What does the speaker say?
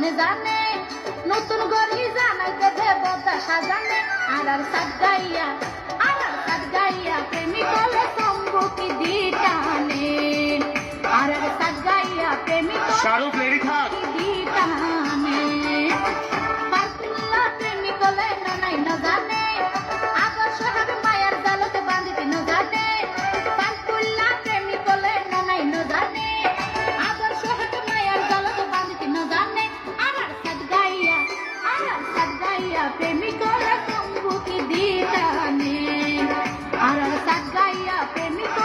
মনে জানে নতুন গড়ি জানাইতে দেব দশা জানে আর আর সাত গাইয়া আর আর সাত গাইয়া প্রেমী বলে সম্মুখী দিটানে আর আর সাত গাইয়া প্রেমী শাহরুখ লেডি থাক। দিটানে సగ్గయ్య ప్రేమికల కొంగుకి దీటానే అర సగ్గయ్య ప్రేమిక